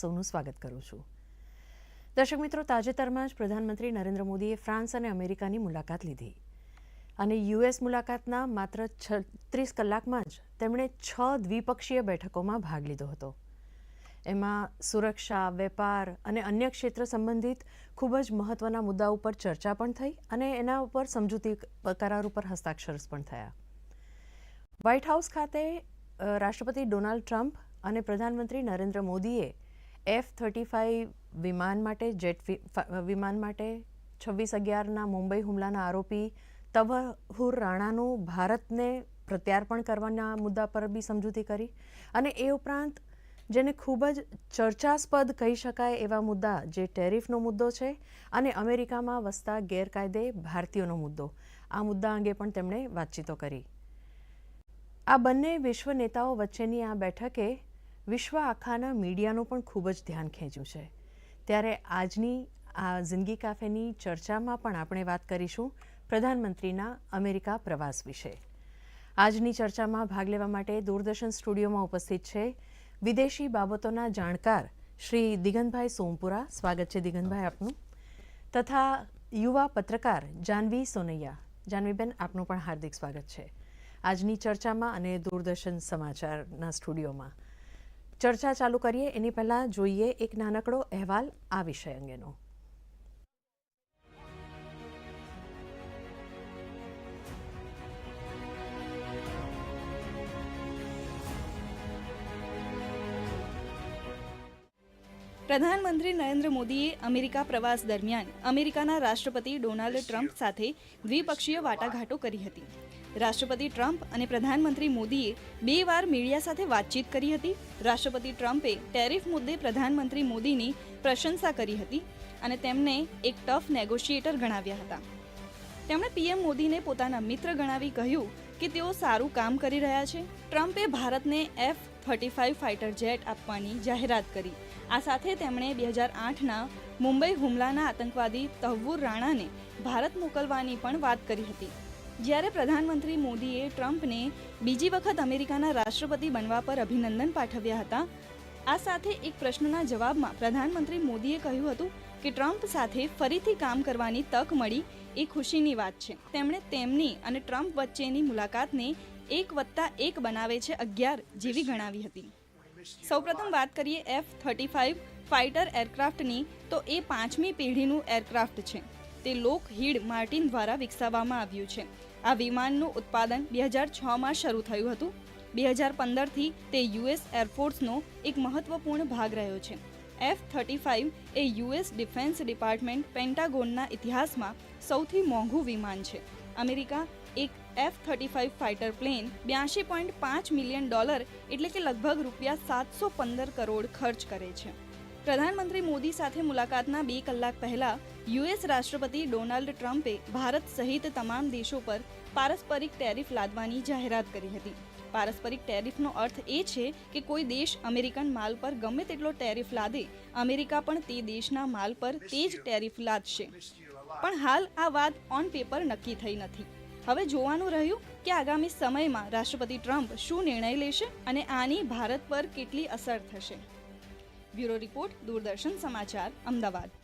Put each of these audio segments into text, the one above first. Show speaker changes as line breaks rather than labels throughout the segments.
સૌનું સ્વાગત કરું છું. દર્શક મિત્રો, તાજેતરમાં જ પ્રધાનમંત્રી નરેન્દ્ર મોદીએ ફ્રાન્સ અને અમેરિકાની મુલાકાત લીધી. અને યુએસ મુલાકાતના માત્ર છત્રીસ કલાકમાં જ તેમણે છ દ્વિપક્ષીય બેઠકોમાં ભાગ લીધો હતો. એમાં સુરક્ષા, વેપાર અને અન્ય ક્ષેત્ર સંબંધિત ખૂબ જ મહત્વના મુદ્દા ઉપર ચર્ચા પણ થઈ અને એના ઉપર સમજૂતી કરાર ઉપર હસ્તાક્ષર પણ થયા. વ્હાઇટ હાઉસ ખાતે રાષ્ટ્રપતિ ડોનાલ્ડ ટ્રમ્પ અને પ્રધાનમંત્રી નરેન્દ્ર મોદીએ એફ થર્ટી ફાઇવ વિમાન માટે જેટ વિમાન માટે છવ્વીસ અગિયારના મુંબઈ હુમલાના આરોપી તવહુર રાણાનું ભારતને પ્રત્યાર્પણ કરવાના મુદ્દા પર બી સમજૂતી કરી અને એ ઉપરાંત જેને ખૂબ જ ચર્ચાસ્પદ કહી શકાય એવા મુદ્દા જે ટેરિફનો મુદ્દો છે અને અમેરિકામાં વસતા ગેરકાયદે ભારતીયોનો મુદ્દો. આ મુદ્દા અંગે પણ તેમણે વાતચીતો કરી. આ બંને વિશ્વ નેતાઓ વચ્ચેની આ બેઠકે વિશ્વ આખાના મીડિયાનું પણ ખૂબ જ ધ્યાન ખેંચ્યું છે. ત્યારે આજની આ જિંદગી કાફેની ચર્ચામાં પણ આપણે વાત કરીશું પ્રધાનમંત્રીના અમેરિકા પ્રવાસ વિશે. આજની ચર્ચામાં ભાગ લેવા માટે દૂરદર્શન સ્ટુડિયોમાં ઉપસ્થિત છે વિદેશી બાબતોના જાણકાર શ્રી દિગંતભાઈ સોમપુરા. સ્વાગત છે દિગંતભાઈ આપનું. તથા યુવા પત્રકાર જાનવી સોનૈયા. જાનવીબેન, આપનું પણ હાર્દિક સ્વાગત છે. આજની ચર્ચામાં અને દૂરદર્શન સમાચારના સ્ટુડિયોમાં. ચર્ચા ચાલુ કરીએ. એની પહેલાં જોઈએ એક નાનકડો અહેવાલ આ વિષય અંગેનો.
પ્રધાનમંત્રી નરેન્દ્ર મોદીએ અમેરિકા પ્રવાસ દરમિયાન અમેરિકાના રાષ્ટ્રપતિ ડોનાલ્ડ ટ્રમ્પ સાથે દ્વિપક્ષીય વાટાઘાટો કરી હતી. રાષ્ટ્રપતિ ટ્રમ્પ અને પ્રધાનમંત્રી મોદીએ બે વાર મીડિયા સાથે વાતચીત કરી હતી. રાષ્ટ્રપતિ ટ્રમ્પે ટેરિફ મુદ્દે પ્રધાનમંત્રી મોદીની પ્રશંસા કરી હતી અને તેમને એક ટફ નેગોશિએટર ગણાવ્યા હતા. તેમણે પીએમ મોદીને પોતાના મિત્ર ગણાવી કહ્યું કે તેઓ સારું કામ કરી રહ્યા છે. ટ્રમ્પે ભારતને F thirty five fighter jet આપવાની જાહેરાત કરી. આ સાથે તેમણે બે હજાર આઠના મુંબઈ હુમલાના આતંકવાદી તહવુર રાણાને ભારત મોકલવાની પણ વાત કરી હતી. જ્યારે પ્રધાનમંત્રી મોદીએ ટ્રમ્પને બીજી વખત અમેરિકાના રાષ્ટ્રપતિ બનવા પર અભિનંદન પાઠવ્યા હતા, આ સાથે એક પ્રશ્નના જવાબમાં પ્રધાનમંત્રી મોદીએ કહ્યું હતું કે ટ્રમ્પ સાથે ફરીથી કામ કરવાની તક મળી એ ખુશીની વાત છે. તેમણે તેમની અને ટ્રમ્પ વચ્ચેની મુલાકાતને એક વત્તા એક બનાવે છે અગિયાર જેવી ગણાવી હતી. સૌપ્રથમ વાત કરીએ એફ થર્ટી ફાઇવ ફાઇટર એરક્રાફ્ટની, તો એ પાંચમી પેઢીનું એરક્રાફ્ટ છે. તે લોકહીડ માર્ટિન દ્વારા વિકસાવવામાં આવ્યું છે. આ વિમાનનું ઉત્પાદન બે હજાર છમાં શરૂ થયું હતું. બે હજાર પંદરથી તે યુએસ એરફોર્સનો એક મહત્વપૂર્ણ ભાગ રહ્યો છે. એફ થર્ટી ફાઇવ એ યુએસ ડિફેન્સ ડિપાર્ટમેન્ટ પેન્ટાગોનના ઇતિહાસમાં સૌથી મોંઘું વિમાન છે. અમેરિકા એક F thirty five fighter plane બ્યાસી પોઈન્ટ પાંચ મિલિયન ડોલર એટલે કે લગભગ રૂપિયા સાતસો પંદર કરોડ ખર્ચ કરે છે. પ્રધાનમંત્રી મોદી સાથે મુલાકાતના બે કલાક પહેલા યુએસ રાષ્ટ્રપતિ ડોનાલ્ડ ટ્રમ્પે ભારત સહિત તમામ દેશો પર પારસ્પરિક ટેરિફ લાદવાની જાહેરાત કરી હતી. પારસ્પરિક ટેરિફનો અર્થ એ છે કે કોઈ દેશ અમેરિકન માલ પર ગમે તેટલો ટેરિફ લાદે, અમેરિકા પણ તે દેશના માલ પર તે જ ટેરિફ લાદશે. પણ હાલ આ વાત ઓન પેપર નક્કી થઈ નથી. હવે જોવાનું રહ્યું કે આગામી સમયમાં રાષ્ટ્રપતિ ટ્રમ્પ શું નિર્ણય લેશે અને આની ભારત પર કેટલી અસર થશે. બ્યુરો રિપોર્ટ, દૂરદર્શન સમાચાર, અમદાવાદ.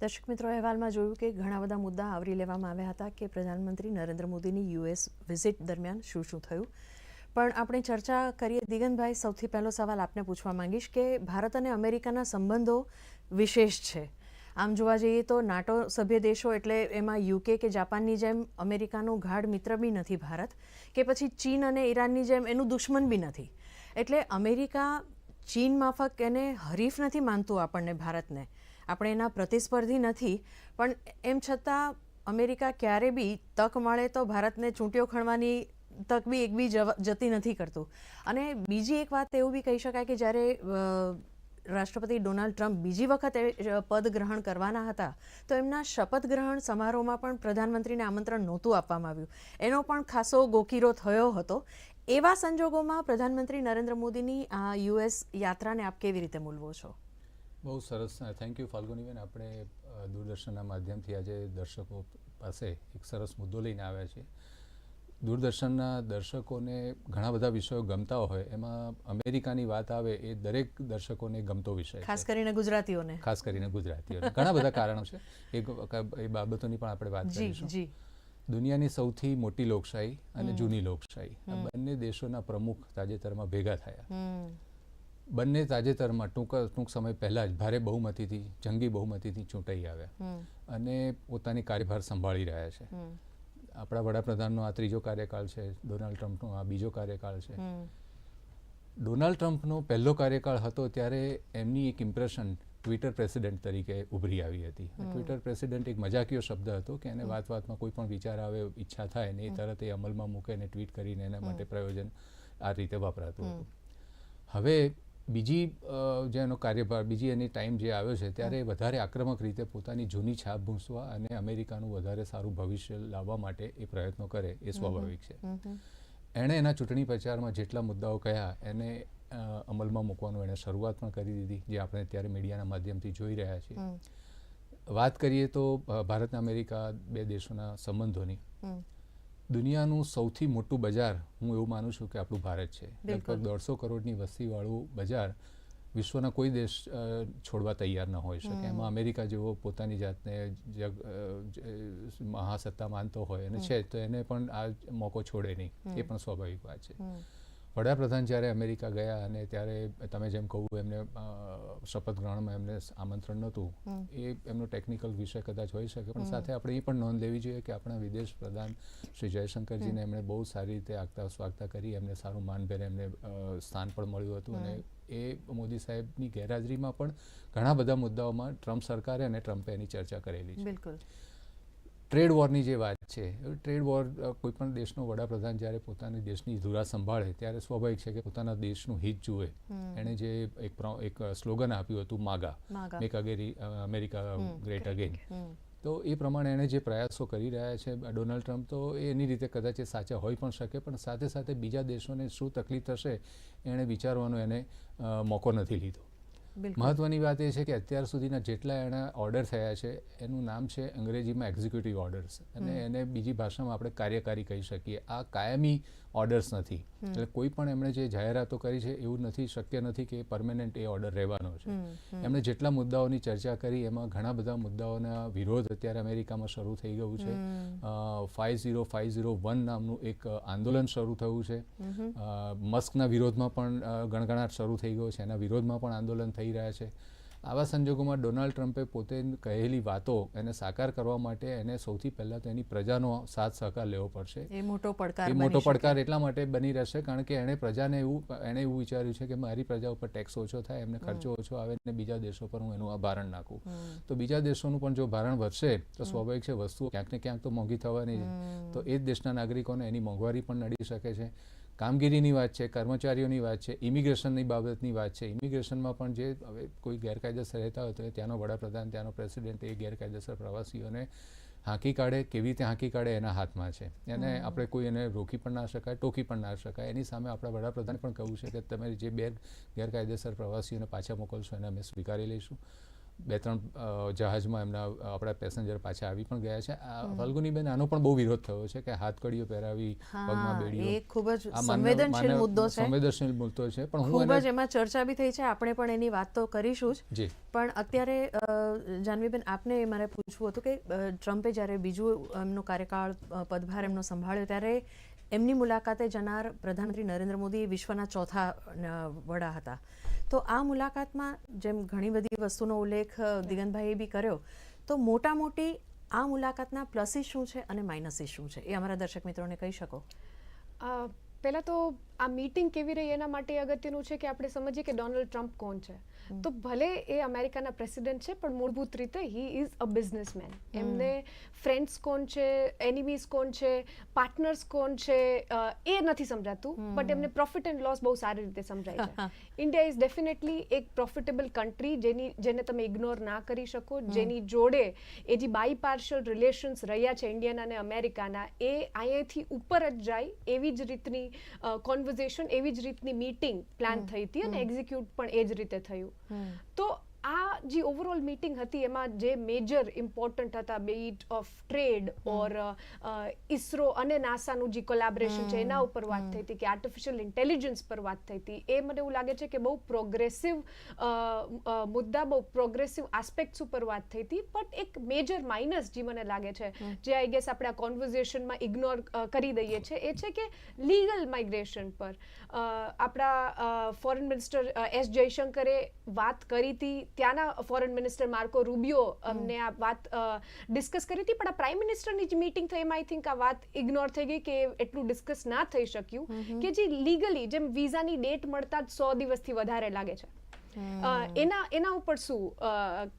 દર્શક મિત્રો અહેવાલમાં જોયું કે ઘણા બધા મુદ્દા આવરી લેવામાં આવ્યા હતા કે પ્રધાનમંત્રી નરેન્દ્ર મોદીની યુએસ વિઝિટ દરમિયાન શું શું થયું. પણ આપણે ચર્ચા કરીએ. દિગંતભાઈ, સૌથી પહેલો સવાલ આપને પૂછવા માંગીશ કે ભારત અને અમેરિકાના સંબંધો વિશેષ છે. આમ જોવા જઈએ તો નાટો સભ્ય દેશો એટલે એમાં યુકે કે જાપાનની જેમ અમેરિકાનો ગાઢ મિત્ર બી નથી ભારત, કે પછી ચીન અને ઈરાનની જેમ એનું દુશ્મન બી નથી. એટલે અમેરિકા ચીન માફક એને હરીફ નથી માનતું આપણને ભારતને. આપણે એના પ્રતિસ્પર્ધી નથી. પણ એમ છતાં અમેરિકા ક્યારે બી તક મળે તો ભારતને ચૂંટીઓ ખણવાની તક બી એક બી જતી નથી કરતું. અને બીજી એક વાત એવું બી કહી શકાય કે જ્યારે રાષ્ટ્રપતિ ડોનાલ્ડ ટ્રમ્પ બીજી વખત પદ ગ્રહણ કરવાના હતા, તો એમના શપથ ગ્રહણ સમારોહમાં પણ પ્રધાનમંત્રીને આમંત્રણ નહોતું આપવામાં આવ્યું. એનો પણ ખાસો ગોકીરો થયો હતો. એવા સંજોગોમાં પ્રધાનમંત્રી નરેન્દ્ર મોદીની આ યુએસ યાત્રાને આપ કેવી રીતે મૂલવો છો?
બહુ સરસ થેન્ક યુ ફાલ્ગુનીબેન આપણે દૂરદર્શનના માધ્યમથી આજે દર્શકો પાસે એક સરસ મુદ્દો લઈને આવ્યા છીએ. દૂરદર્શનના દર્શકોને ઘણા બધા વિષયો ગમતા હોય એમાં અમેરિકાની વાત આવે એ દરેક દર્શકોને ગમતો વિષય છે.
ખાસ કરીને ગુજરાતીઓને.
ખાસ કરીને ગુજરાતીઓને. ઘણા બધા કારણો છે. એ એ બાબતોની પણ આપણે વાત કરીશું. દુનિયાની સૌથી મોટી લોકશાહી અને જૂની લોકશાહી. આ બંને દેશોના પ્રમુખ તાજેતરમાં ભેગા થયા. બંને તાજેતરમાં ટૂંક ટૂંક સમય પહેલાં જ ભારે બહુમતીથી જંગી બહુમતીથી ચૂંટાઈ આવ્યા. અને પોતાની કાર્યભાર સંભાળી રહ્યા છે. આપણા વડાપ્રધાનનો આ ત્રીજો કાર્યકાળ છે ડોનાલ્ડ ટ્રમ્પનો આ બીજો કાર્યકાળ છે. ડોનાલ્ડ ટ્રમ્પનો પહેલો કાર્યકાળ હતો ત્યારે એમની એક ઇમ્પ્રેશન ટ્વિટર પ્રેસિડેન્ટ તરીકે ઉભરી આવી હતી. ટ્વિટર પ્રેસિડેન્ટ એક મજાકીયો શબ્દ હતો કે એને વાત વાતમાં કોઈ પણ વિચાર આવે ઈચ્છા થાય ને એ તરત એ અમલમાં મૂકે ને ટ્વીટ કરીને એના માટે પ્રયોજન આ રીતે વપરાતું હતું. હવે બીજી જે એનો કાર્યભાર બીજી એની ટાઈમ જે આવ્યો છે ત્યારે એ વધારે આક્રમક રીતે પોતાની જૂની છાપ ભૂંસવા અને અમેરિકાનું વધારે સારું ભવિષ્ય લાવવા માટે એ પ્રયત્નો કરે એ સ્વાભાવિક છે. એણે એના ચૂંટણી પ્રચારમાં જેટલા મુદ્દાઓ કહ્યા એને અમલમાં મૂકવાનું એણે શરૂઆત પણ કરી દીધી જે આપણે અત્યારે મીડિયાના માધ્યમથી જોઈ રહ્યા છીએ. વાત કરીએ તો ભારત અમેરિકા બે દેશોના સંબંધોની. દુનિયાનું સૌથી મોટું બજાર હું એવું માનું છું કે આપણું ભારત છે. લગભગ દોઢસો કરોડની વસ્તીવાળું બજાર વિશ્વના કોઈ દેશ છોડવા તૈયાર ન હોઈ શકે. એમાં અમેરિકા જેવો પોતાની જાતને જગ મહાસત્તા માનતો હોય અને છે તો એને પણ આ મોકો છોડે નહીં. એ પણ સ્વાભાવિક વાત છે. વડાપ્રધાન જ્યારે અમેરિકા ગયા અને ત્યારે તમે જેમ કહું એમને શપથ ગ્રહણમાં એમને આમંત્રણ નહોતું. એ એમનો ટેકનિકલ વિષય કદાચ હોઈ શકે પણ સાથે આપણે એ પણ નોંધ લેવી જોઈએ કે આપણા વિદેશ પ્રધાન શ્રી જયશંકરજીને એમણે બહુ સારી રીતે આગતા સ્વાગતા કરી એમને સારું માનભેર એમને સ્થાન પણ મળ્યું હતું અને એ મોદી સાહેબની ગેરહાજરીમાં પણ ઘણા બધા મુદ્દાઓમાં ટ્રમ્પ સરકારે અને ટ્રમ્પે એની ચર્ચા કરેલી છે.
બિલકુલ.
ટ્રેડ વોરની જે વાત છે ટ્રેડ વોર કોઈપણ કોઈ દેશનો વડાપ્રધાન જ્યારે પોતાની દેશની ધુરા સંભાળે ત્યારે સ્વાભાવિક છે કે પોતાના દેશનું હિત જુએ. એણે જે એક પ્રો- એક સ્લોગન આપ્યું હતું માગા. મેક અગેરી અમેરિકા ગ્રેટ અગેન. તો એ પ્રમાણે એણે જે પ્રયાસો કરી રહ્યા છે ડોનાલ્ડ ટ્રમ્પ તો એની રીતે કદાચ એ સાચા હોઈ પણ શકે પણ સાથે સાથે બીજા દેશોને શું તકલીફ થશે એણે વિચારવાનો એને મોકો નથી લીધો. મહત્વની વાત એ છે કે અત્યાર સુધીના જેટલા એના ઓર્ડર થયા છે એનું નામ છે અંગ્રેજીમાં એક્ઝિક્યુટિવ ઓર્ડર્સ અને એને બીજી ભાષામાં આપણે કાર્યકારી કહી શકીએ. આ કાયમી ઓર્ડર્સ નથી. એટલે કોઈ પણ એમણે જે જાહેરાતો કરી છે એવું નથી શક્ય નથી કે પરમેનન્ટ એ ઓર્ડર રહેવાનો છે. એમણે જેટલા મુદ્દાઓની ચર્ચા કરી એમાં ઘણા બધા મુદ્દાઓના વિરોધ અત્યારે અમેરિકામાં શરૂ થઈ ગયું છે. Five zero five zero one નામનું એક આંદોલન શરૂ થયું છે. મસ્કના વિરોધમાં પણ ગણગણાટ શરૂ થઈ ગયો છે. એના વિરોધમાં પણ આંદોલન થઈ રહ્યા છે. આવા સંજોગોમાં ડોનાલ્ડ ટ્રમ્પે પોતે કહેલી વાતો એને સાકાર કરવા માટે એને સૌથી પહેલાં તો એની પ્રજાનો સાથ સહકાર લેવો પડશે.
એ મોટો પડકાર
એ મોટો પડકાર એટલા માટે બની રહેશે કારણ કે એણે પ્રજાને એવું એણે એવું વિચાર્યું છે કે મારી પ્રજા ઉપર ટેક્સ ઓછો થાય એમને ખર્ચો ઓછો આવે ને બીજા દેશો પર હું એનું આ ભારણ નાખું તો બીજા દેશોનું પણ જો ભારણ વધશે તો સ્વાભાવિક છે વસ્તુઓ ક્યાંક ને ક્યાંક તો મોંઘી થવાની છે. તો એ જ દેશના નાગરિકોને એની મોંઘવારી પણ નડી શકે છે. કામગીરીની વાત છે કર્મચારીઓની વાત છે ઇમિગ્રેશનની બાબતની વાત છે. ઇમિગ્રેશનમાં પણ જે હવે કોઈ ગેરકાયદેસર રહેતા હોય તો ત્યાંનો વડાપ્રધાન ત્યાંનો પ્રેસિડેન્ટ એ ગેરકાયદેસર પ્રવાસીઓને હાંકી કાઢે કેવી રીતે હાંકી કાઢે એના હાથમાં છે. એને આપણે કોઈ એને રોકી પણ ના શકાય ટોકી પણ ના શકાય. એની સામે આપણા વડાપ્રધાને પણ કહ્યું છે કે તમે જે બે ગેરકાયદેસર પ્રવાસીઓને પાછા મોકલશો એને અમે સ્વીકારી લઈશું. બે ત્રણ જહાજમાં એમના આપણા પેસેન્જર પાછા આવી પણ ગયા છે. ફલ્ગુનીબેન આનો પણ બહુ વિરોધ થયો છે કે હાથકડીઓ પહેરાવી પગમાં બેડીઓ.
ખૂબ જ સંવેદનશીલ મુદ્દો છે.
સંવેદનશીલ મુદ્દો છે. પણ હું
ખૂબ જ એમાં ચર્ચા બી થઈ છે. આપણે પણ એની વાત તો કરીશું જ. પણ અત્યારે જાનવીબેન આપને મારે પૂછવું હતું કે ટ્રમ્પે જ્યારે બીજું એમનો કાર્યકાળ પદભાર એમનો સંભાળ્યો ત્યારે એમની મુલાકાતે જનાર પ્રધાનમંત્રી નરેન્દ્ર મોદી વિશ્વના ચોથા વડા હતા. તો આ મુલાકાતમાં જેમ ઘણી બધી વસ્તુનો ઉલ્લેખ દિગંતભાઈએ બી કર્યો તો મોટા મોટી આ મુલાકાતના પ્લસીસ શું છે અને માઇનસીસ શું છે? એ અમારા દર્શક મિત્રોને કહી શકો.
પહેલા તો આ મીટિંગ કેવી રહી એના માટે અગત્યનું છે કે આપણે સમજીએ કે ડોનાલ્ડ ટ્રમ્પ કોણ છે. તો ભલે એ અમેરિકાના પ્રેસિડેન્ટ છે પણ મૂળભૂત રીતે હી ઇઝ અ બિઝનેસમેન એમને ફ્રેન્ડ્સ કોણ છે એનિમીઝ કોણ છે પાર્ટનર્સ કોણ છે એ નથી સમજાતું બટ એમને પ્રોફિટ એન્ડ લોસ બહુ સારી રીતે સમજાય છે. ઇન્ડિયા ઇઝ ડેફિનેટલી એક પ્રોફિટેબલ કન્ટ્રી જેની જેને તમે ઇગ્નોર ના કરી શકો. જેની જોડે એ જે બાય પાર્શલ રિલેશન્સ રહ્યા છે ઇન્ડિયાના અને અમેરિકાના એ અહીંયાથી ઉપર જ જાય એવી જ રીતની કોન્વર્ઝેશન એવી જ રીતની મીટિંગ પ્લાન થઈ હતી અને એક્ઝિક્યુટ પણ એ જ રીતે થયું. તો આ જે ઓવરઓલ મીટિંગ હતી એમાં જે મેજર ઇમ્પોર્ટન્ટ હતા bait of trade or ISRO અને નાસાનું જે કોલાબરેશન છે એના ઉપર વાત થઈ હતી કે આર્ટિફિશિયલ ઇન્ટેલિજન્સ પર વાત થઈ હતી. એ મને એવું લાગે છે કે બહુ પ્રોગ્રેસિવ મુદ્દા બહુ પ્રોગ્રેસિવ આસ્પેક્ટ્સ ઉપર વાત થઈ હતી બટ એક મેજર માઇનસ જે મને લાગે છે જે આઈ ગેસ આપણે આ કોન્વર્ઝેશનમાં ઇગ્નોર કરી દઈએ છીએ એ છે કે લીગલ માઇગ્રેશન પર. આપણા ફોરેન મિનિસ્ટર એસ જયશંકરે વાત કરી હતી. ત્યાંના ફોરેન મિનિસ્ટર માર્કો રૂબિયો અમને આ વાત ડિસ્કસ કરી હતી. પણ આ પ્રાઇમ મિનિસ્ટરની જે મીટિંગ થઈ એમાં આઈ થિંક આ વાત ઇગ્નોર થઈ ગઈ કે એટલું ડિસ્કસ ના થઈ શક્યું કે જે લીગલી જેમ વિઝાની ડેટ મળતા જ સો દિવસથી વધારે લાગે છે. એના એના ઉપર શું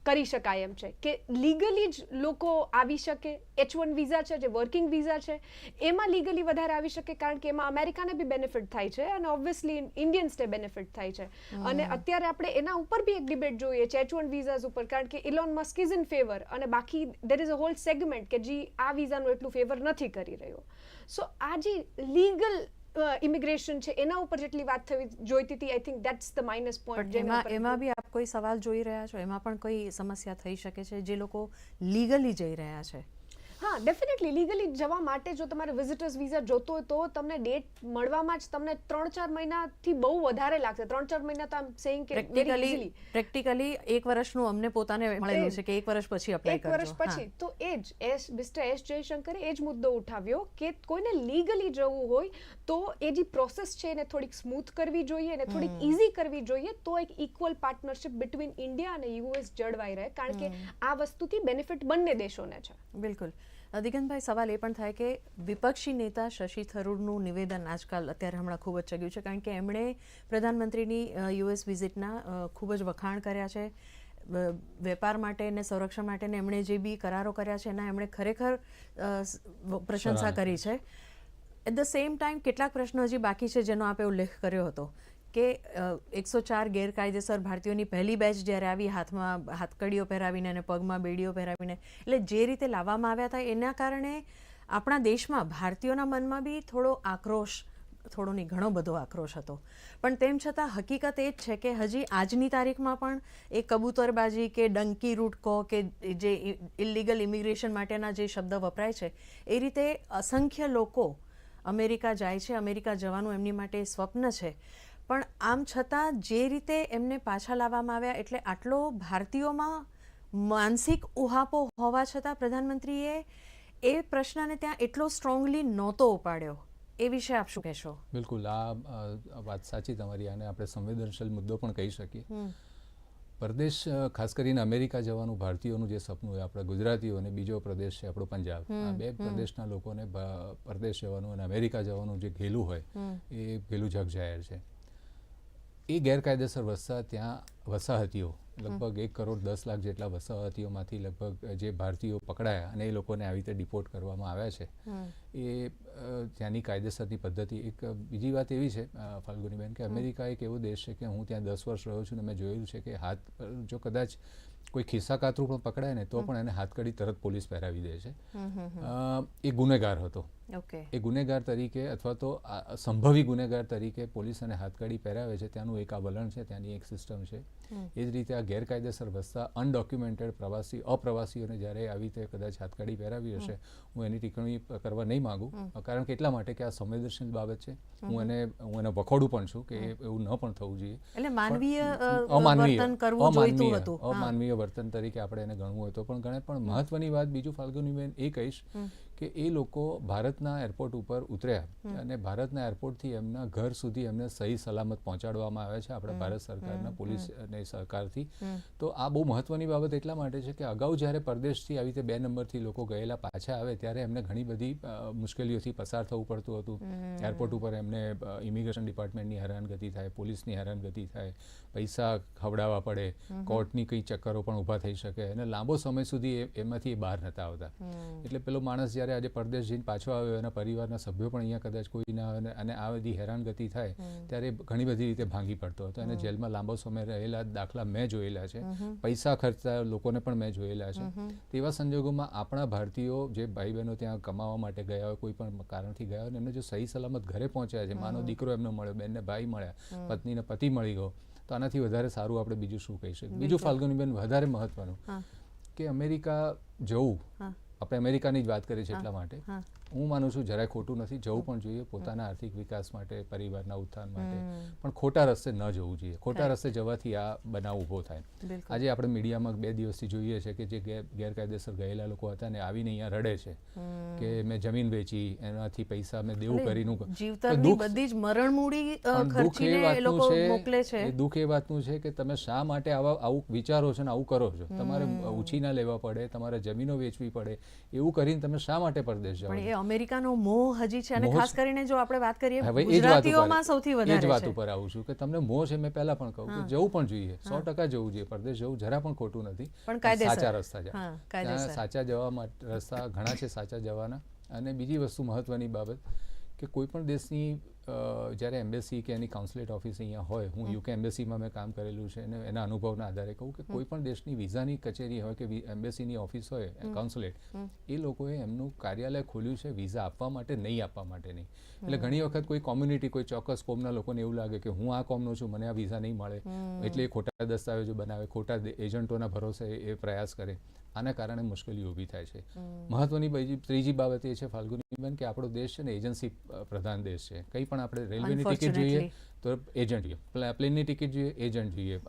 કરી શકાય એમ છે? કે લીગલી જ લોકો આવી શકે એચ વન વિઝા છે જે વર્કિંગ વિઝા છે એમાં લીગલી વધારે આવી શકે કારણ કે એમાં અમેરિકાને બી બેનિફિટ થાય છે અને ઓબ્વિયસલી ઇન્ડિયન્સને બેનિફિટ થાય છે. અને અત્યારે આપણે એના ઉપર બી એક ડિબેટ જોઈએ છે એચ વન વિઝાઝ ઉપર કારણ કે Elon Musk is in favour અને બાકી there is a whole segment કે જે આ વિઝાનું એટલું ફેવર નથી કરી રહ્યો. સો આ જે લીગલ ઇમિગ્રેશન છે એના ઉપર જેટલી વાત થવી જોઈતી હતી I think that's the minus point
એમાં એમાં બી આપ કોઈ સવાલ જોઈ રહ્યા છો? એમાં પણ કોઈ સમસ્યા થઈ શકે છે જે લોકો લીગલી જઈ રહ્યા છે?
હા ડેફિનેટલી લીગલી જવા માટે જો તમારે વિઝિટર્સ વિઝા જોતો હોય તો તમને ડેટ મળવામાં જ તમને ત્રણ ચાર મહિનાથી બહુ વધારે લાગશે. ત્રણ ચાર મહિના તો આમ સેઇંગ કે
પ્રેક્ટિકલી પ્રેક્ટિકલી એક વર્ષનું અમને પોતાને મળેલું છે કે એક વર્ષ પછી અપ્લાય
એક વર્ષ પછી. તો એ જ એસ મિસ્ટર એસ જયશંકરે એ જ મુદ્દો ઉઠાવ્યો કે કોઈને લીગલી જવું હોય તો એ જે પ્રોસેસ છે એને થોડીક સ્મૂથ કરવી જોઈએ અને થોડીક ઇઝી કરવી જોઈએ તો એક ઇક્વલ પાર્ટનરશિપ બિટવીન ઇન્ડિયા અને યુએસ જળવાઈ રહે. કારણ કે આ વસ્તુથી બેનિફિટ બંને દેશોને છે.
બિલકુલ. દિગંતભાઈ સવાલ એ પણ થાય કે વિપક્ષી નેતા શશી થરૂરનું નિવેદન આજકાલ અત્યારે હમણાં ખૂબ જ ચગ્યું છે. કારણ કે એમણે પ્રધાનમંત્રીની યુએસ વિઝિટના ખૂબ જ વખાણ કર્યા છે. વેપાર માટે ને સંરક્ષણ માટે ને એમણે જે બી કરારો કર્યા છે એના એમણે ખરેખર પ્રશંસા કરી છે. એટ ધ સેમ ટાઈમ કેટલાક પ્રશ્નો હજી બાકી છે જેનો આપે ઉલ્લેખ કર્યો હતો કે એકસો ચાર ગેરકાયદેસર ભારતીયોની પહેલી બેચ જ્યારે આવી, હાથમાં હાથકડીઓ પહેરાવીને અને પગમાં બેડીઓ પહેરાવીને, એટલે જે રીતે લાવવામાં આવ્યા હતા એના કારણે આપણા દેશમાં ભારતીયોના મનમાં બી થોડો આક્રોશ થોડો નહીં ઘણો બધો આક્રોશ હતો. પણ તેમ છતાં હકીકત એ જ છે કે હજી આજની તારીખમાં પણ એ કબૂતરબાજી કે ડંકી રૂટકો કે જે ઇલીગલ ઇમિગ્રેશન માટેના જે શબ્દ વપરાય છે, એ રીતે અસંખ્ય લોકો અમેરિકા જાય છે અમેરિકા જવાનું એમની માટે સ્વપ્ન છે. પણ આમ છતાં જે રીતે એમને પાછા લાવવામાં આવ્યા એટલે આટલો ભારતીયોમાં માનસિક ઉહાપો હોવા છતાં પ્રધાનમંત્રીએ એ પ્રશ્નને ત્યાં એટલો સ્ટ્રોંગલી નહોતો ઉપાડ્યો. એ વિશે આપ શું કહેશો?
બિલકુલ. આ વાત સાચી તમારી અને આપણે સંવેદનશીલ મુદ્દો પણ કહી શકીએ. પરદેશ ખાસ કરીને અમેરિકા જવાનું ભારતીયોનું જે સપનું હોય આપણા ગુજરાતીઓ અને બીજો પ્રદેશ છે આપણો પંજાબ. આ બે પ્રદેશના લોકોને પરદેશ જવાનું અને અમેરિકા જવાનું જે ઘેલું હોય એ ઘેલું જગ જાહેર છે. એ ગેરકાયદેસર વસતા ત્યાં વસાહતીઓ લગભગ એક કરોડ દસ લાખ જેટલા વસાહતીઓમાંથી લગભગ જે ભારતીયો પકડાયા અને એ લોકોને આવી રીતે ડિપોર્ટ કરવામાં આવ્યા છે એ ત્યાંની કાયદેસરની પદ્ધતિ. એક બીજી વાત એવી છે ફાલ્ગુનીબેન કે અમેરિકા એક એવો દેશ છે કે હું ત્યાં દસ વર્ષ રહ્યો છું ને મેં જોયેલું છે કે હાથ પર જો કદાચ કોઈ ખિસ્સા કાતરું પણ પકડાય ને તો પણ એને હાથકડી તરત પોલીસ પહેરાવી દે છે. એ ગુનેગાર હતો. એ ગુનેગાર તરીકે અથવા તો સંભવી ગુનેગાર તરીકે પોલીસ અને હાથકડી પહેરાવે છે. ત્યાંનું એક આ વલણ છે ત્યાંની એક સિસ્ટમ છે. એ જ રીતે આ ગેરકાયદેસર વસતા અનડોક્યુમેન્ટેડ પ્રવાસી અપ્રવાસીઓને જ્યારે આવી રીતે કદાચ હાથકાડી પહેરાવી હશે હું એની ટિપ્પણી કરવા નહીં માગું. કારણ કે એટલા માટે કે આ સંવેદનશીલ બાબત છે. હું એને હું એને વખોડું પણ છું કે એવું ન પણ થવું જોઈએ.
એટલે માનવીય
અમાનવીય અમાનવીય વર્તન તરીકે આપણે એને ગણવું હોય તો પણ ગણે પણ મહત્વની વાત બીજું ફાલ્ગુનીબેન એ કહીશ કે એ લોકો ભારતના એરપોર્ટ ઉપર ઉતર્યા અને ભારતના એરપોર્ટથી એમના ઘર સુધી એમને સહી સલામત પહોંચાડવામાં આવે છે આપણા ભારત સરકારના પોલીસ અને સરકારથી તો આ બહુ મહત્વની બાબત એટલા માટે છે કે અગાઉ જ્યારે પરદેશથી આવી રીતે બે નંબરથી લોકો ગયેલા પાછા આવે ત્યારે એમને ઘણી બધી મુશ્કેલીઓથી પસાર થવું પડતું હતું. એરપોર્ટ ઉપર એમને ઇમિગ્રેશન ડિપાર્ટમેન્ટની હેરાનગતિ થાય પોલીસની હેરાનગતિ થાય પૈસા ખવડાવવા પડે કોર્ટની કંઈ ચક્કરો પણ ઊભા થઈ શકે અને લાંબો સમય સુધી એમાંથી એ બહાર નહોતા આવતા. એટલે પેલો માણસ જ્યારે આજે પરદેશ જઈને પાછો આવ્યો એના પરિવારના સભ્યો પણ અહીંયા કદાચ કોઈ ના આવે અને- આ બધી હેરાનગતિ થાય ત્યારે ઘણી બધી રીતે ભાંગી પડતો હતો. અને જેલમાં લાંબો સમય રહેલા દાખલા મેં જોયેલા છે. પૈસા ખર્ચતા લોકોને પણ મેં જોયેલા છે. તેવા સંજોગોમાં આપણા ભારતીયો જે ભાઈ બહેનો ત્યાં કમાવા માટે ગયા હોય કોઈ પણ કારણથી ગયા હોય એમને જો સહી સલામત ઘરે પહોંચ્યા છે માનો દીકરો એમનો મળ્યો બેનને ભાઈ મળ્યા પત્નીને પતિ મળી ગયો તો આનાથી વધારે સારું આપણે બીજું શું કહી શકીએ? બીજું ફાલ્ગુનીબેન વધારે મહત્વનું કે અમેરિકા જવું આપણે અમેરિકાની જ વાત કરીએ છીએ એટલા માટે.
હું.
માનું છું જરાય ખોટું નથી જવું પણ જોઈએ પોતાના આર્થિક વિકાસ માટે પરિવારના ઉત્થાન માટે. પણ ખોટા રસ્તે ન જવું જોઈએ. ખોટા રસ્તે જવાથી આ બનાવ ઊભો થાય. આજે આપણે મીડિયામાં બે દિવસથી જોઈએ છે કે જે ગેરકાયદેસર ગયેલા લોકો હતા ને આવીને અહીંયા રડે છે કે મેં જમીન વેચી એનાથી પૈસા મેં દેવું કરીનું
જીવતરની બધી જ મરણ મૂડી
દુઃખ એ
ખર્ચીને એ
વાતનું
લોકો
છે
મોકલે છે.
એ દુઃખ એ વાતનું છે કે તમે શા માટે આવા આવું વિચારો છો ને આવું કરો છો? તમારે ઉછીના લેવા પડે તમારે જમીનો વેચવી પડે એવું કરીને તમે શા માટે પરદેશ જાઓ
પણ એ અમેરિકાનો મોહ હજી છે અને ખાસ કરીને જો આપણે વાત કરીએ
એ
ગુજરાતીઓમાં સૌથી
એ જ
વધારે
વાત ઉપર આવું છું કે તમને મોહ છે મેં પહેલા પણ કહું કે જવું પણ જોઈએ સો ટકા જવું જોઈએ પરદેશ જવું જરા પણ ખોટું નથી.
પણ કાયદેસર.
સાચા રસ્તા છે.
હા, કાયદેસર.
સાચા જવા માટે રસ્તા ઘણા છે સાચા જવાના. અને બીજી વસ્તુ મહત્વની બાબત કે કોઈ પણ દેશની જ્યારે એમ્બેસી કે એની કાઉન્સિલેટ ઓફિસ અહીંયા હોય હું યુકે એમ્બેસીમાં મેં કામ કરેલું છે અને એના અનુભવના આધારે કહું કે કોઈ પણ દેશની વિઝાની કચેરી હોય કે એમ્બેસીની ઓફિસ હોય કાઉન્સિલેટ એ લોકોએ એમનું કાર્યાલય ખોલ્યું છે વિઝા આપવા માટે નહીં આપવા માટે નહીં. એટલે ઘણી વખત કોઈ કોમ્યુનિટી કોઈ ચોક્કસ કોમના લોકોને એવું લાગે કે હું આ કોમનો છું મને આ વિઝા નહીં મળે. એટલે એ ખોટા દસ્તાવેજો બનાવે ખોટા એજન્ટોના ભરોસે એ પ્રયાસ કરે. આના કારણે મુશ્કેલી ઊભી થાય છે. મહત્વની બીજી ત્રીજી બાબત એ છે ફાલ્ગુનીબેન કે આપણો દેશ છે ને એજન્સી પ્રધાન દેશ છે. કંઈ પણ આપણે રેલવેની ટિકિટ જોઈએ તો એજન્ટ જોઈએ. પ્લે- પ્લેનની ટિકિટ જોઈએ એજન્ટ જોઈએ.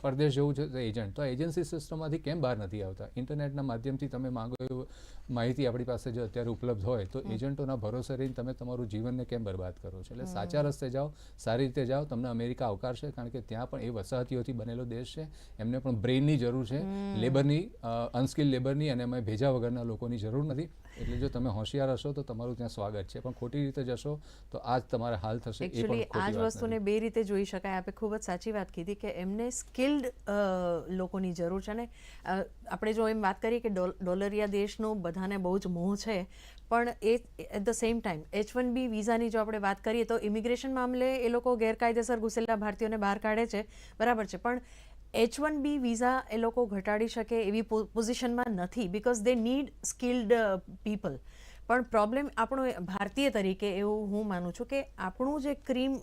પરદેશ જવું છે તો એજન્ટ તો આ એજન્સી સિસ્ટમમાંથી કેમ બહાર નથી આવતા? ઇન્ટરનેટના માધ્યમથી તમે માંગો એવું માહિતી આપણી પાસે જો અત્યારે ઉપલબ્ધ હોય તો એજન્ટોના ભરોસે રહીને તમે તમારું જીવનને કેમ બરબાદ કરો છો? એટલે સાચા રસ્તે જાઓ સારી રીતે જાઓ તમને અમેરિકા આવકારશે કારણ કે ત્યાં પણ એ વસાહતીઓથી બનેલો દેશ છે. એમને પણ બ્રેઇનની જરૂર છે. લેબરની અનસ્કિલ લેબરની અને અમે ભેજા વગરના લોકોની જરૂર નથી. એટલે જો તમે હોશિયાર હશો તો તમારું ત્યાં સ્વાગત છે. પણ ખોટી રીતે જશો તો આજ તમારે હાલ થશે એ પણ
આ જ વસ્તુને બે રીતે જોઈ શકાય. આપે ખૂબ જ સાચી વાત કીધી કે એમને સ્કિલ્ડ લોકોની જરૂર છે ને આપણે જો એમ વાત કરીએ કે ડોલ- ડોલરિયા દેશનો બધાને બહુ જ મોહ છે પણ એ at the same time H one B વિઝાની જો આપણે વાત કરીએ તો ઇમિગ્રેશન મામલે એ લોકો ગેરકાયદેસર ઘૂસેલા ભારતીયોને બહાર કાઢે છે. બરાબર છે. પણ એચ વન બી વિઝા એ લોકો ઘટાડી શકે એવી પોઝિશનમાં નથી because they need skilled people પણ પ્રોબ્લેમ આપણો ભારતીય તરીકે એવું હું માનું છું કે આપણું જે ક્રીમ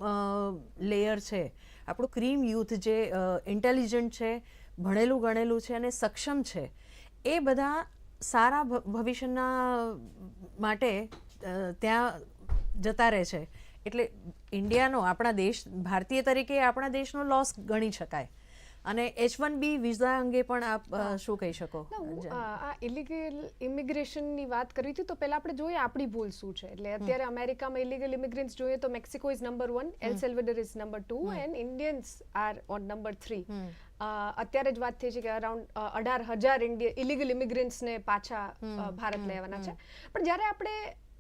લેયર છે, આપણું ક્રીમ યુથ જે ઇન્ટેલિજન્ટ છે, ભણેલું ગણેલું છે અને સક્ષમ છે, એ બધા સારા ભવિષ્યના માટે ત્યાં જતા રહે છે. એટલે ઇન્ડિયાનો આપણા દેશ, ભારતીય તરીકે આપણા દેશનો લોસ ગણી શકાય. અને એચ વન બી વિઝા અંગે પણ આપ શું કહી શકો?
આ ઇલીગલ ઇમિગ્રેશનની વાત કરી હતી તો પહેલા આપણે જોઈએ આપણી ભૂલ શું છે. એટલે અત્યારે અમેરિકામાં ઇલીગલ ઇમિગ્રન્ટ્સ જોઈએ તો Mexico is number one El Salvador is number two and Indians are on number three અત્યારે જ વાત થઈ છે કે અરાઉન્ડ અઢાર હજાર ઇલીગલ ઇમિગ્રન્ટ્સને પાછા ભારત ભારત લેવાના છે. પણ જ્યારે આપણે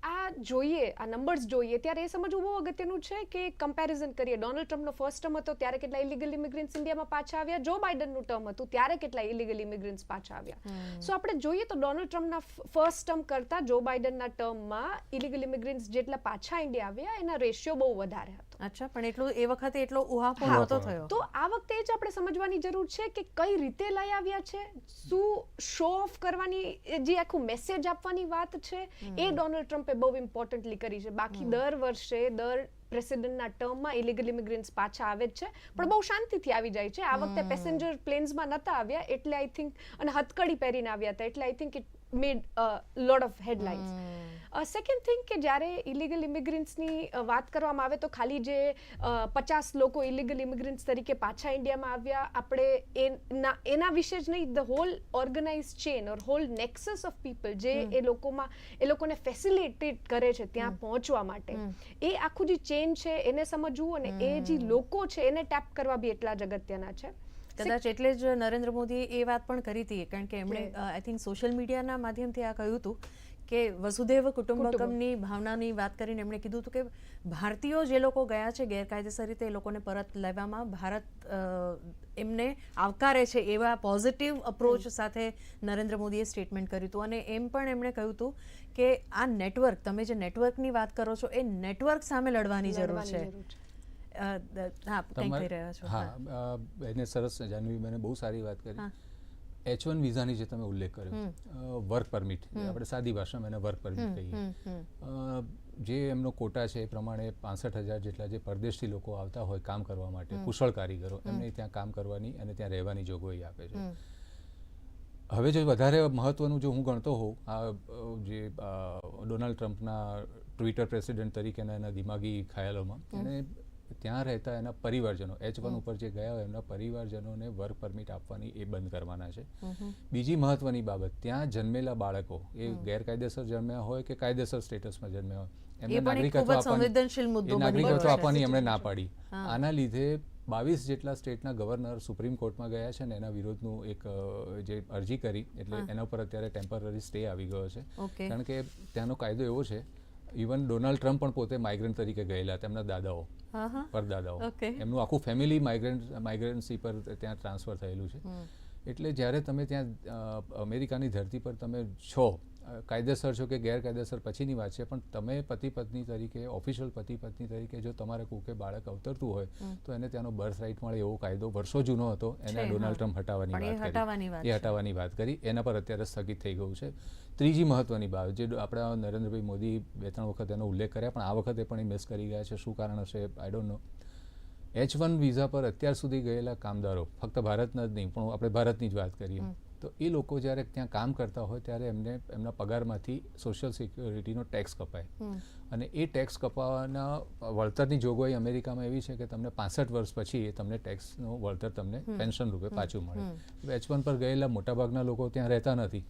આ જોઈએ આ નંબર્સ જોઈએ ત્યારે એ સમજવું બહુ અગત્યનું છે કે કમ્પેરિઝન કરીએ. ડોનાલ્ડ ટ્રમ્પનો ફર્સ્ટ ટર્મ હતો ત્યારે કેટલા ઇલીગલ ઇમિગ્રન્ટ્સ ઇન્ડિયામાં પાછા આવ્યા. જો બાઇડનનું ટર્મ હતું ત્યારે કેટલા ઇલીગલ ઇમિગ્રન્ટ્સ પાછા આવ્યા. સો આપણે જોઈએ તો ડોનાલ્ડ ટ્રમ્પના ફર્સ્ટ ટર્મ કરતાં જો બાઇડનના ટર્મમાં ઇલીગલ ઇમિગ્રન્ટ્સ જેટલા પાછા ઇન્ડિયા આવ્યા એના રેશિયો બહુ વધારે હતો.
અચ્છા પણ એટલું એ વખતે એટલો
ઉહાપો.
નહોતો થયો.
તો આ વખતે એ જ આપણે સમજવાની જરૂર છે કે કઈ રીતે લઈ આવ્યા છે? શું શો ઓફ કરવાની જે આખું મેસેજ આપવાની વાત છે એ ડોનાલ્ડ ટ્રમ્પે બહુ ઇમ્પોર્ટન્ટલી કરી છે. બાકી દર વર્ષે દર પ્રેસિડેન્ટના ટર્મમાં ઇલીગલ ઇમિગ્રન્ટ્સ પાછા આવે જ છે. પણ બહુ શાંતિથી આવી જાય છે. આ વખતે પેસેન્જર પ્લેન્સમાં નતા આવ્યા એટલે આઈ થિંક અને હથકડી પહેરીને આવ્યા હતા. એટલે I think it made lot of headlines second thing કે જ્યારે ઇલીગલ ઇમિગ્રન્ટ્સની વાત કરવામાં આવે તો ખાલી જે પચાસ લોકો ઇલીગલ ઇમિગ્રન્ટ્સ તરીકે પાછા ઇન્ડિયામાં આવ્યા આપણે એના એના વિશે જ નહીં the whole organise chain or whole nexus of people જે એ લોકોમાં એ લોકોને ફેસિલિટેટ કરે છે ત્યાં પહોંચવા માટે. એ આખું જે ચેન છે એને સમજવું અને એ જે લોકો છે એને ટેપ કરવા બી એટલા જ અગત્યના છે.
કદાચ એટલે જ નરેન્દ્ર મોદીએ એ વાત પણ કરી હતી કારણ કે એમણે આઈ થિંક સોશિયલ મીડિયાના માધ્યમથી આ કહ્યું હતું કે વસુદેવ કુટુંબકમની ભાવનાની વાત કરીને એમણે કીધું હતું કે ભારતીયો જે લોકો ગયા છે ગેરકાયદેસર રીતે એ લોકોને પરત લેવામાં ભારત એમને આવકારે છે એવા પોઝિટિવ અપ્રોચ સાથે નરેન્દ્ર મોદીએ સ્ટેટમેન્ટ કર્યું હતું. અને એમ પણ એમણે કહ્યું હતું કે આ નેટવર્ક તમે જે નેટવર્કની વાત કરો છો એ નેટવર્ક સામે લડવાની જરૂર છે. હા
એને સરસ જાનવી મેં બહુ સારી વાત કરી. એચ વન વિઝાની જે તમે ઉલ્લેખ કર્યો વર્ક પરમિટ આપણે સાદી ભાષામાં એને વર્ક પરમિટ કહીએ. જે એમનો કોટા છે એ પ્રમાણે પાસઠ હજાર જેટલા જે પરદેશથી લોકો આવતા હોય કામ કરવા માટે કુશળ કારીગરો એમને ત્યાં કામ કરવાની અને ત્યાં રહેવાની જોગવાઈ આપે છે. હવે જો વધારે મહત્વનું જો હું ગણતો હોઉં આ જે ડોનાલ્ડ ટ્રમ્પના ટ્વિટર પ્રેસિડેન્ટ તરીકેના એના દિમાગી ખ્યાલોમાં એણે ત્યાં રહેતા એના પરિવારજનો એચ વન ઉપર જે ગયા હોય એમના પરિવારજનોને વર્ક પરમિટ આપવાની એ બંધ કરવાના છે. બીજી મહત્વની બાબત ત્યાં જન્મેલા બાળકો એ ગેરકાયદેસર જન્મ્યા હોય કે કાયદેસર સ્ટેટસમાં જન્મ્યા હોય
એમને જ
આપવાની- નાગરિકત્વ આપવાની એમણે ના પાડી. આના લીધે બાવીસ જેટલા સ્ટેટના ગવર્નર સુપ્રીમ કોર્ટમાં ગયા છે ને એના વિરોધનું એક જે અરજી કરી એટલે એના ઉપર અત્યારે ટેમ્પરરી સ્ટે આવી ગયો છે. કારણ કે ત્યાંનો કાયદો એવો છે ઇવન ડોનાલ્ડ ટ્રમ્પ પણ પોતે માઇગ્રન્ટ તરીકે ગયેલા તેમના દાદાઓ પરદાદાઓ. એમનું આખું ફેમિલી માઇગ્રન્ટ માઇગ્રન્સી પર ત્યાં ટ્રાન્સફર થયેલું છે. એટલે જ્યારે તમે ત્યાં અમેરિકાની ધરતી પર તમે છો કાયદેસર છો કે ગેરકાયદેસર પછીની વાત છે પણ તમે પતિ પત્ની તરીકે ઓફિશિયલ પતિ પત્ની તરીકે જો તમારે કુકે બાળક અવતરતું હોય તો એને ત્યાંનો બર્થ રાઇટ મળે એવો કાયદો વર્ષો જૂનો હતો એને ડોનાલ્ડ. ટ્રમ્પ હટાવવાની વાત કરી. એ. હટાવવાની વાત કરી. એના પર અત્યારે સ્થગિત થઈ ગયું છે. ત્રીજી મહત્વની બાબત જે આપણા નરેન્દ્રભાઈ મોદી બે ત્રણ વખત એનો ઉલ્લેખ કર્યા પણ આ વખતે પણ એ મિસ કરી ગયા છે. શું કારણ હશે? I don't know H one visa પર અત્યાર સુધી ગયેલા કામદારો ફક્ત ભારતના જ નહીં પણ આપણે ભારતની જ વાત કરીએ. તો એ લોકો જ્યારે ત્યાં કામ કરતા હોય ત્યારે એમને એમના પગારમાંથી સોશિયલ સિક્યોરિટીનો ટેક્સ કપાય. અને એ ટેક્સ કપાવવાના વળતરની જોગવાઈ અમેરિકામાં એવી છે કે તમને પાસઠ વર્ષ પછી એ તમને ટેક્સનું વળતર તમને પેન્શન રૂપે પાછું મળે. એચ વન પર ગયેલા મોટાભાગના લોકો ત્યાં રહેતા નથી.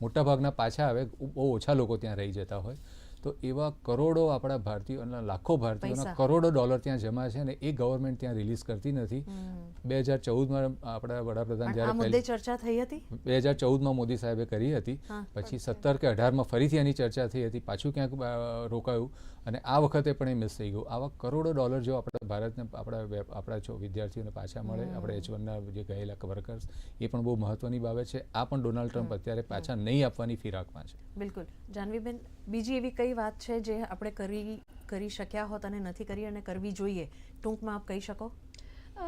મોટાભાગના પાછા આવે બહુ ઓછા લોકો ત્યાં રહી જતા હોય. તો એવા કરોડો આપણા ભારતીયોના લાખો ભારતીયોના કરોડો ડોલર ત્યાં જમા છે અને એ ગવર્મેન્ટ ત્યાં રિલીઝ કરતી નથી. બે હજાર ચૌદમાં આપણા વડાપ્રધાન જયારે
ચર્ચા થઈ હતી?
બે હજાર ચૌદમાં મોદી સાહેબે કરી હતી. પછી સત્તર કે અઢારમાં ફરીથી એની ચર્ચા થઈ હતી. પાછું ક્યાંક રોકાયું. અને આ વખતે પણ એ મિસ થઈ ગયું. આવા કરોડો ડોલર જો આપણા ભારતને આપણા આપણા જો વિદ્યાર્થીઓને પાછા મળે આપણે એચ વનના જે ગયેલા વર્કર્સ એ પણ બહુ મહત્વની બાબત છે. આ પણ ડોનાલ્ડ ટ્રમ્પ અત્યારે પાછા નહીં આપવાની ફિરાકમાં છે.
બિલકુલ. જાનવીબેન બીજી એવી કઈ વાત છે જે આપણે કરી કરી શક્યા હોત અને નથી કરી અને કરવી જોઈએ? ટૂંકમાં આપ કહી શકો?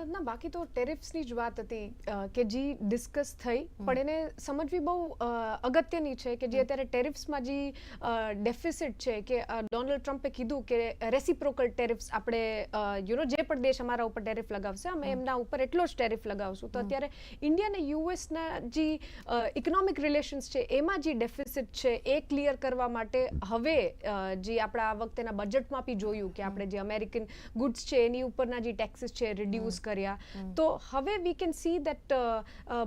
ના બાકી તો ટેરિફ્સની જ વાત હતી કે જે ડિસ્કસ થઈ પણ એને સમજવી બહુ અગત્યની છે કે જે અત્યારે ટેરિફ્સમાં જે ડેફિસિટ છે કે ડોનાલ્ડ ટ્રમ્પે કીધું કે રેસિપ્રોકલ ટેરિફ્સ આપણે યુ નો જે પણ દેશ અમારા ઉપર ટેરિફ લગાવશે અમે એમના ઉપર એટલો જ ટેરિફ લગાવશું. તો અત્યારે ઇન્ડિયા અને યુએસના જે ઇકોનોમિક રિલેશન્સ છે એમાં જે ડેફિસિટ છે એ ક્લિયર કરવા માટે હવે જે આપણા આ વખતેના બજેટમાં બી જોયું કે આપણે જે અમેરિકન ગુડ્સ છે એની ઉપરના જે ટેક્સીસ છે રિડ્યુસ કર્યા. તો હવે વી કેન સી દેટ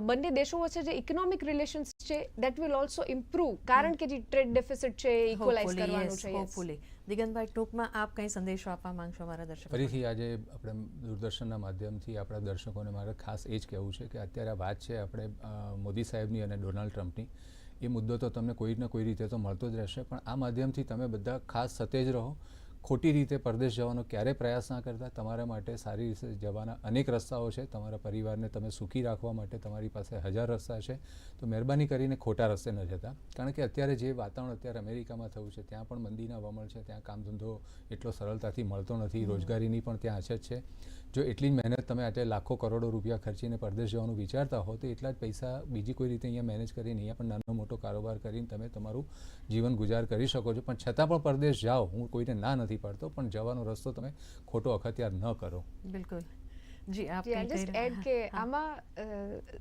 બંને દેશો વચ્ચે જે ઇકોનોમિક રિલેશન્સ છે દેટ વિલ ઓલ્સો ઇમ્પ્રુવ કારણ કે જે ટ્રેડ ડેફિસિટ છે ઇક્વલાઇઝ કરવાનું છે
હોપફુલી દિગંતભાઈ ટૂંકમાં આપ કંઈ સંદેશો આપવા માંગશો અમારા દર્શકો
ફરીથી આજે આપણે દૂરદર્શનના માધ્યમથી આપણા દર્શકોને મારે ખાસ એ જ કહેવું છે કે અત્યારે આ વાત છે આપણે મોદી સાહેબની અને ડોનાલ્ડ ટ્રમ્પની. એ મુદ્દો તો તમને કોઈ ને કોઈ રીતે તો મળતો જ રહેશે પણ આ માધ્યમથી તમે બધા ખાસ સતેજ રહો. ખોટી રીતે પરદેશ જવાનો ક્યારેય પ્રયાસ ના કરતા. તમારા માટે સારી રીતે જવાના અનેક રસ્તાઓ છે. તમારા પરિવારને તમે સુખી રાખવા માટે તમારી પાસે હજાર રસ્તા છે. તો મહેરબાની કરીને ખોટા રસ્તે ન જતા. કારણ કે અત્યારે જે વાતાવરણ અત્યારે અમેરિકામાં થયું છે ત્યાં પણ મંદીના વમળ છે ત્યાં કામ ધંધો એટલો સરળતાથી મળતો નથી રોજગારીની પણ ત્યાં અછત છે. જો એટલી જ મહેનત તમે આજે લાખો કરોડો રૂપિયા ખર્ચીને પરદેશ જવાનું વિચારતા હો તો એટલા જ પૈસા બીજી કોઈ રીતે અહીંયા મેનેજ કરીને અહીંયા પણ નાનો મોટો કારોબાર કરીને તમે તમારું જીવન ગુજાર કરી શકો છો. પણ છતાં પણ પરદેશ જાઓ. હું કોઈને ના નથી પાડતો પણ જવાનો રસ્તો તમે ખોટો અખત્યાર ન કરો.
બિલકુલ. જી
આઈ જસ્ટ એડ કે આમાં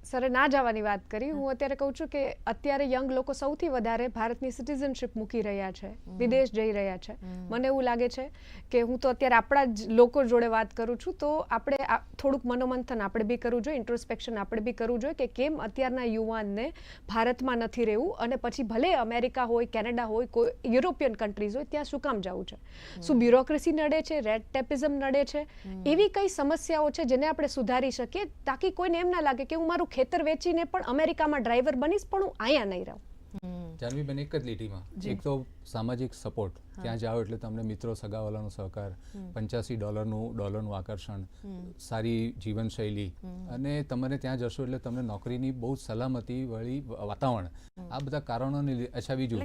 સરે ના જવાની વાત કરી. હું. અત્યારે કહું છું કે અત્યારે યંગ લોકો સૌથી વધારે ભારતની સિટીઝનશિપ મૂકી રહ્યા છે. વિદેશ જઈ રહ્યા છે. મને એવું લાગે છે કે હું તો અત્યારે આપણા જ લોકો જોડે વાત કરું છું તો આપણે થોડુંક મનોમંથન આપણે બી કરવું જોઈએ ઇન્ટ્રોસ્પેક્શન આપણે બી કરવું જોઈએ કે કેમ અત્યારના યુવાનને ભારતમાં નથી રહેવું અને પછી ભલે અમેરિકા હોય કેનેડા હોય કોઈ યુરોપિયન કન્ટ્રીઝ હોય ત્યાં શું કામ જવું છે? શું બ્યુરોક્રેસી નડે છે? રેડ ટેપિઝમ નડે છે? એવી કઈ સમસ્યાઓ છે જેને આપણે સુધારી શકીએ તાકી કોઈને એમ ના લાગે કે હું મારું ખેતર વેચીને પણ અમેરિકામાં ડ્રાઈવર બનીશ પણ હું અહીંયા નહીં રહું.
જાનવી
જાનવીબેન એક જ લીટીમાં. એક તો સામાજિક સપોર્ટ ત્યાં જાઓ એટલે તમને મિત્રો સગાવાલાનો સહકાર પંચ્યાસી ડોલરનું ડોલરનું આકર્ષણ સારી જીવનશૈલી. અને તમને ત્યાં જશો એટલે તમને નોકરીની બહુ સલામતી વળી વાતાવરણ. આ બધા કારણોને અચ્છા બીજું.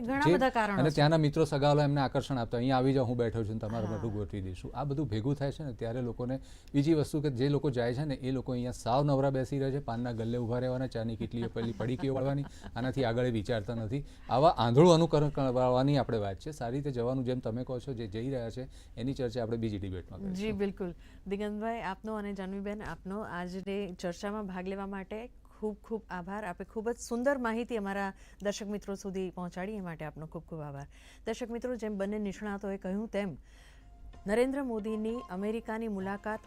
અને. ત્યાંના મિત્રો સગાવાલા એમને આકર્ષણ આપતા. અહીંયા આવી જાઓ હું બેઠો છું ને બધું ગોઠવી દઈશું. આ બધું ભેગું થાય છે ને ત્યારે લોકોને બીજી વસ્તુ કે જે લોકો જાય છે ને એ લોકો અહીંયા સાવ નવરા બેસી રહે છે. પાનના ગલ્લે ઊભા રહેવાના ચાની કેટલી પેલી પડીકીઓ વાળવાની આનાથી આગળ વિચારતા નથી. આવા આંધળું અનુકરણ કરવાની આપણે વાત છે. સારી રીતે જવાનું જવાનું જેમ તમે કહો છો જે જઈ રહ્યા છે એની ચર્ચા આપણે બીજી ડિબેટમાં કરીશું.
જી બિલકુલ. દિગંતભાઈ આપનો અને જાનવીબેન આપનો આજને ચર્ચામાં ભાગ લેવા માટે ખૂબ ખૂબ આભાર. આપે ખૂબ જ સુંદર માહિતી અમારા દર્શક મિત્રો સુધી પહોંચાડી એ માટે આપનો ખૂબ ખૂબ આભાર. દર્શક મિત્રો જેમ બંને નિષ્ણાતોએ કહ્યું તેમ નરેન્દ્ર મોદીની અમેરિકાની મુલાકાત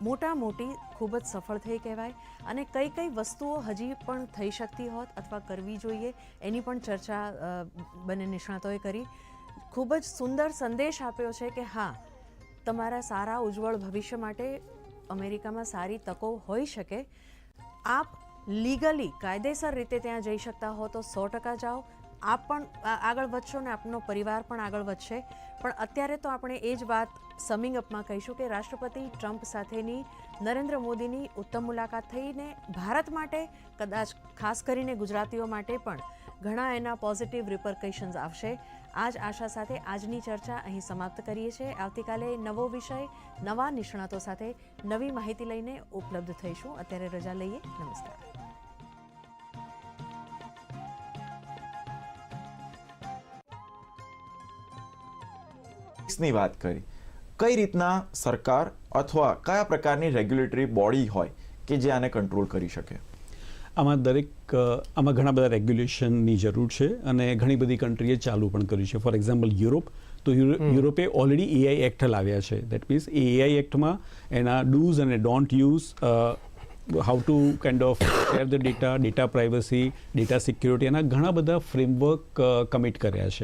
મોટા મોટી ખૂબ જ સફળ થઈ કહેવાય અને કઈ કઈ વસ્તુઓ હજી પણ થઈ શકતી હોત અથવા કરવી જોઈએ એની પણ ચર્ચા બંને નિષ્ણાતોએ કરી. ખૂબ જ સુંદર સંદેશ આપ્યો છે કે હા, તમારા સારા ઉજ્જવળ ભવિષ્ય માટે અમેરિકામાં સારી તકો હોઈ શકે. આપ લીગલી કાયદેસર રીતે ત્યાં જઈ શકતા હો તો સો ટકા જાઓ. આપ પણ આગળ વધશો ને આપનો પરિવાર પણ આગળ વધશે. પણ અત્યારે તો આપણે એ જ વાત સમિંગ અપમાં કહીશું કે રાષ્ટ્રપતિ ટ્રમ્પ સાથેની નરેન્દ્ર મોદીની ઉત્તમ મુલાકાત થઈને ભારત માટે, કદાચ ખાસ કરીને ગુજરાતીઓ માટે પણ ઘણા એના પોઝિટિવ રિપર્કેશન્સ આવશે. આ જ આશા સાથે આજની ચર્ચા અહીં સમાપ્ત કરીએ છીએ. આવતીકાલે નવો વિષય, નવા નિષ્ણાતો સાથે નવી માહિતી લઈને ઉપલબ્ધ થઈશું. અત્યારે રજા લઈએ. નમસ્કાર.
ની વાત કરી. કઈ રીતના સરકાર અથવા કયા પ્રકારની રેગ્યુલેટરી બોડી હોય કે જે આને કંટ્રોલ કરી શકે?
આમાં દરેક આમાં ઘણા બધા રેગ્યુલેશનની જરૂર છે અને ઘણી બધી કન્ટ્રીએ ચાલુ પણ કર્યું છે. For example Europe. તો યુરોપે ઓલરેડી એઆઈ એક્ટ લાવ્યા છે. દેટ મીન્સ એ એઆઈ એક્ટમાં એના ડૂઝ અને don't use how to kind of share the data data privacy data security એના ઘણા બધા ફ્રેમવર્ક કમિટ કર્યા છે.